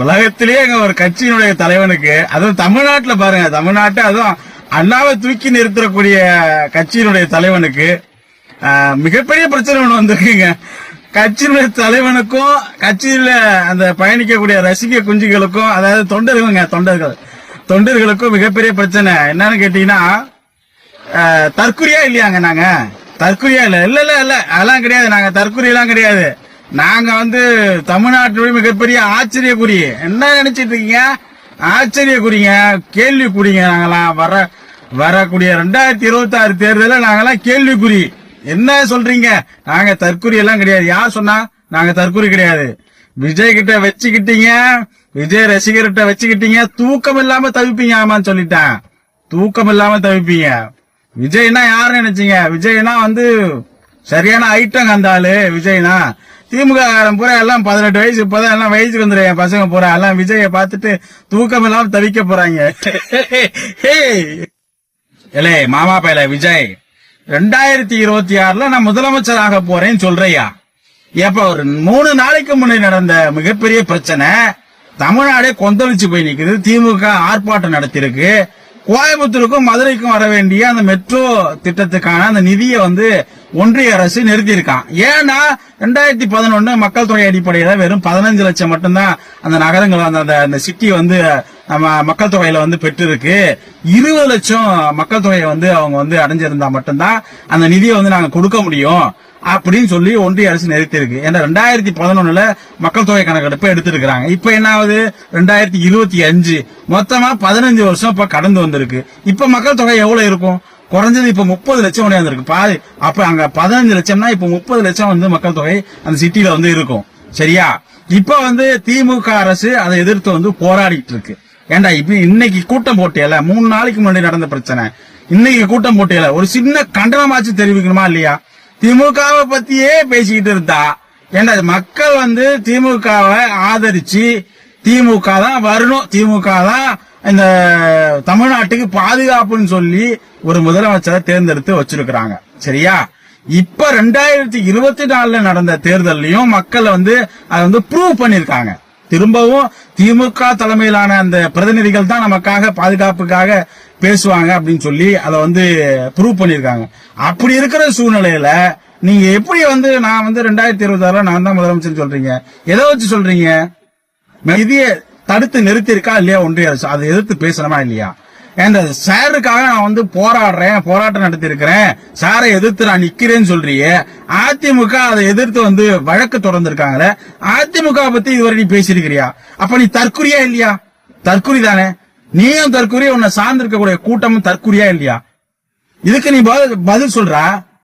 உலகத்திலேயே எங்க ஒரு கட்சியினுடைய தலைவனுக்கு அதுவும் தமிழ்நாட்டுல பாருங்க தமிழ்நாட்டு அதுவும் அண்ணாவை தூக்கி நிறுத்தக்கூடிய கட்சியினுடைய தலைவனுக்கு மிகப்பெரிய பிரச்சனை ஒண்ணு வந்திருக்குங்க. கட்சியினுடைய தலைவனுக்கும் கட்சியில அந்த பயணிக்கக்கூடிய ரசிக குஞ்சுகளுக்கும் அதாவது தொண்டர்களுங்க தொண்டர்கள் தொண்டர்களுக்கும் மிகப்பெரிய பிரச்சனை. என்னன்னு கேட்டீங்கன்னா தற்குறியா இல்லையாங்க நாங்க? தற்குறியா இல்ல இல்ல இல்ல இல்ல அதெல்லாம் கிடையாது நாங்க தற்குறி எல்லாம் கிடையாது. நாங்க வந்து தமிழ்நாட்டில் மிகப்பெரிய ஆச்சரியக்குறி என்ன நினைச்சிட்டு இருக்கீங்க ஆச்சரியக்குறிங்க கேள்விக்குறிங்க நாங்கெல்லாம் வர வரக்கூடிய ரெண்டாயிரத்தி இருபத்தி ஆறு தேர்தலில் நாங்கெல்லாம் கேள்விக்குறி. என்ன சொல்றீங்க? நாங்க தற்குறி எல்லாம் கிடையாது. யார் சொன்னா? நாங்க தற்குறி கிடையாது. விஜய் கிட்ட வச்சுக்கிட்டீங்க விஜய் ரசிகர்கிட்ட வச்சுக்கிட்டீங்க தூக்கம் இல்லாம தவிப்பீங்க ஆமான்னு சொல்லிட்டேன். தூக்கம் இல்லாம தவிப்பீங்க. விஜய்னா யாரு நினைச்சீங்க? விஜய்னா வந்து சரியான ஐட்டம் அந்த விஜய்னா. திமுக காரன் பூரா எல்லாம் பதினெட்டு வயசு இப்பதான் எல்லாம் வயசுக்கு வந்துடும் என் பசங்க பூரா எல்லாம் விஜய பார்த்துட்டு தூக்கம் இல்லாம தவிக்க போறாங்க. இல்லே மாமா பையல விஜய் ரெண்டாயிரத்தி இருபத்தி ஆறுல நான் முதலமைச்சர் ஆக போறேன்னு சொல்றியா? எப்ப ஒரு மூணு நாளைக்கு முன்னாடி நடந்த மிகப்பெரிய பிரச்சனை தமிழ்நாடே கொந்தளிச்சு போய் நிக்குது. திமுக ஆர்ப்பாட்டம் நடத்திருக்கு. கோயம்புத்தூருக்கும் மதுரைக்கும் வர வேண்டிய அந்த மெட்ரோ திட்டத்துக்கான அந்த நிதியை வந்து ஒன்றிய அரசு நிறுத்தியிருக்கான். ஏன்னா ரெண்டாயிரத்தி பதினொன்னு மக்கள் தொகை அடிப்படையில் வெறும் பதினஞ்சு லட்சம் மட்டும்தான் அந்த நகரங்கள் அந்த அந்த- அந்த சிட்டி வந்து நம்ம மக்கள் தொகையில வந்து பெற்றிருக்கு. இருபது லட்சம் மக்கள் தொகையை வந்து அவங்க வந்து அடைஞ்சிருந்தா மட்டும்தான் அந்த நிதியை வந்து நாங்கள் கொடுக்க முடியும். அப்படின்னு சொல்லி ஒன்றிய அரசு நிறுத்தியிருக்கு. ஏன்னா ரெண்டாயிரத்தி பதினொன்னுல மக்கள் தொகை கணக்கெடுப்பு எடுத்திருக்கிறாங்க. இப்ப என்ன ஆகுது ரெண்டாயிரத்தி இருபத்தி அஞ்சு. மொத்தமா பதினஞ்சு வருஷம் இப்ப கடந்து வந்திருக்கு. இப்ப மக்கள் தொகை எவ்வளவு இருக்கும்? குறைஞ்சது இப்ப முப்பது லட்சம் உடையாந்துருக்கு பாரு அப்ப அங்க பதினஞ்சு லட்சம்னா இப்ப முப்பது லட்சம் வந்து மக்கள் தொகை அந்த சிட்டியில வந்து இருக்கும். சரியா? இப்ப வந்து திமுக அரசு அதை எதிர்த்து வந்து போராடிட்டு இருக்கு. ஏண்டா இப்ப இன்னைக்கு கூட்டம் போட்டியல மூணு நாளைக்கு முன்னாடி நடந்த பிரச்சனை. இன்னைக்கு கூட்டம் போட்டியல ஒரு சின்ன கண்டனமாச்சு தெரிவிக்கணுமா இல்லையா? திமுகவை பத்தியே பேசிக்கிட்டு இருந்தா. ஏன்னா மக்கள் வந்து திமுகவை ஆதரிச்சு திமுக தான் வரணும். திமுக தான் இந்த தமிழ்நாட்டுக்கு பாதுகாப்புன்னு சொல்லி ஒரு முதலமைச்சரை தேர்ந்தெடுத்து வச்சிருக்கிறாங்க. சரியா? இப்ப ரெண்டாயிரத்தி இருபத்தி நாலுல நடந்த தேர்தல்லையும் மக்கள் வந்து அதை வந்து ப்ரூவ் பண்ணிருக்காங்க திரும்பவும் திமுக தலைமையிலான அந்த பிரதிநிதிகள் தான் நமக்காக பாதுகாப்புக்காக பேசுவாங்க அப்படின்னு சொல்லி அதை வந்து ப்ரூவ் பண்ணியிருக்காங்க. அப்படி இருக்கிற சூழ்நிலையில நீங்க எப்படி வந்து நான் வந்து ரெண்டாயிரத்தி இருபத்தி ஆறுல நான் தான் முதலமைச்சர் சொல்றீங்க? எதை வச்சு சொல்றீங்க? நிதியை தடுத்து நிறுத்தி இருக்கா இல்லையா ஒன்றிய அரசு? அதை எதிர்த்து பேசணுமா இல்லையா? இந்த சாருக்காக நான் வந்து போராடுறேன் போராட்டம் நடத்திருக்கிறேன் சாரை எதிர்த்து நான் நிக்கிறேன்னு சொல்றியே. அதிமுக அதை எதிர்த்து வந்து வழக்கு தொடர்ந்திருக்காங்களே. அதிமுக பத்தி இதுவரை நீ பேசியிருக்கிறியா? அப்ப நீ தற்குறியா இல்லையா? தற்குறி தானே. நீயும் தற்குறி உன்னை சார்ந்திருக்கக்கூடிய கூட்டமும் தற்குறியா இல்லையா? இதுக்கு நீ பதில் பதில்